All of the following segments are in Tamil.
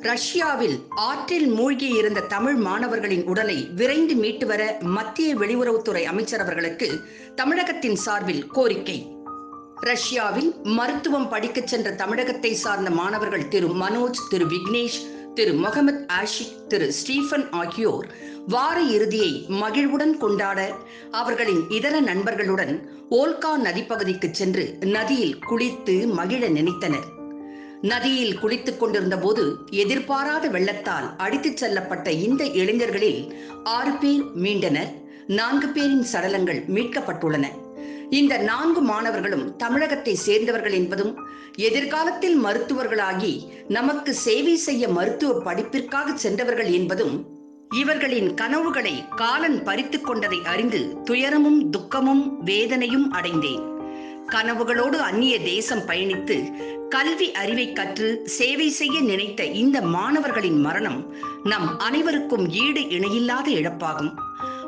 ரஷ்யாவில் ஆற்றில் மூழ்கி இருந்த தமிழ் மாணவர்களின் உடலை விரைந்து மீட்டு வர மத்திய வெளியுறவுத்துறை அமைச்சர் அவர்களுக்கு தமிழகத்தின் சார்பில் கோரிக்கை. ரஷ்யாவில் மருத்துவம் படிக்கச் சென்ற தமிழகத்தை சார்ந்த மாணவர்கள் திரு மனோஜ் திரு விக்னேஷ் திரு முகமது ஆஷிக் திரு ஸ்டீஃபன் ஆகியோர் வார இறுதியை மகிழ்வுடன் கொண்டாட அவர்களின் இதர நண்பர்களுடன் ஓல்கா நதிப்பகுதிக்கு சென்று நதியில் குளித்து மகிழ நினைத்தனர். நதியில் குளித்துக் கொண்டிருந்த போது எதிர்பாராத வெள்ளத்தால் அடித்துச் செல்லப்பட்ட இந்த இளைஞர்களில் ஆறு பேர் மீண்டனர் நான்கு பேரின் சடலங்கள் மீட்கப்பட்டுள்ளன. இந்த நான்கு மாணவர்களும் தமிழகத்தை சேர்ந்தவர்கள் என்பதும் எதிர்காலத்தில் மருத்துவர்களாகி நமக்கு சேவை செய்ய மருத்துவ படிப்பிற்காக சென்றவர்கள் என்பதும் இவர்களின் கனவுகளை காலன் பறித்துக் கொண்டதை அறிந்து துயரமும் துக்கமும் வேதனையும் அடைந்தேன். கனவுகளோடு அந்நிய தேசம் பயணித்து கல்வி அறிவை கற்று சேவை செய்ய நினைத்த இந்த மாணவர்களின் மரணம் நம் அனைவருக்கும் ஈடு இணையில்லாத இழப்பாகும்.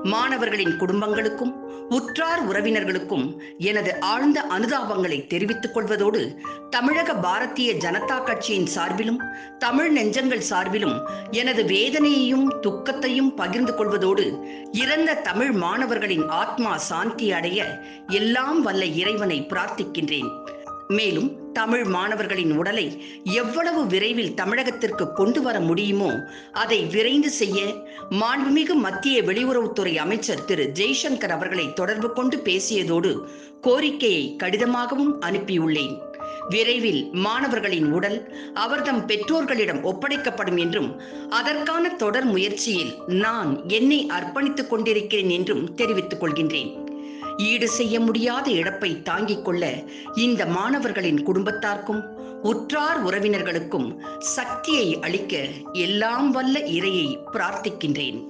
மாணவர்களின் குடும்பங்களுக்கும் உற்றார் உறவினர்களுக்கும் எனது ஆழ்ந்த அனுதாபங்களை தெரிவித்துக் கொள்வதோடு தமிழக பாரதிய ஜனதா கட்சியின் சார்பிலும் தமிழ் நெஞ்சங்கள் சார்பிலும் எனது வேதனையையும் துக்கத்தையும் பகிர்ந்து கொள்வதோடு இறந்த தமிழ் மாணவர்களின் ஆத்மா சாந்தி அடைய எல்லாம் வல்ல இறைவனை பிரார்த்திக்கின்றேன். மேலும் தமிழ் மாணவர்களின் உடலை எவ்வளவு விரைவில் தமிழகத்திற்கு கொண்டு வர முடியுமோ அதை விரைந்து செய்ய மாண்புமிகு மத்திய வெளியுறவுத்துறை அமைச்சர் திரு ஜெய்சங்கர் அவர்களை தொடர்பு கொண்டு பேசியதோடு கோரிக்கையை கடிதமாகவும் அனுப்பியுள்ளேன். விரைவில் மாணவர்களின் உடல் அவர்தம் பெற்றோர்களிடம் ஒப்படைக்கப்படும் என்றும் அதற்கான தொடர் முயற்சியில் நான் என்னை அர்ப்பணித்துக் கொண்டிருக்கிறேன் என்றும் தெரிவித்துக் கொள்கின்றேன். ஈடு செய்ய முடியாத இழப்பை தாங்கிக் கொள்ள இந்த மாணவர்களின் குடும்பத்தார்க்கும் உற்றார் உறவினர்களுக்கும் சக்தியை அளிக்க எல்லாம் வல்ல இறையை பிரார்த்திக்கின்றேன்.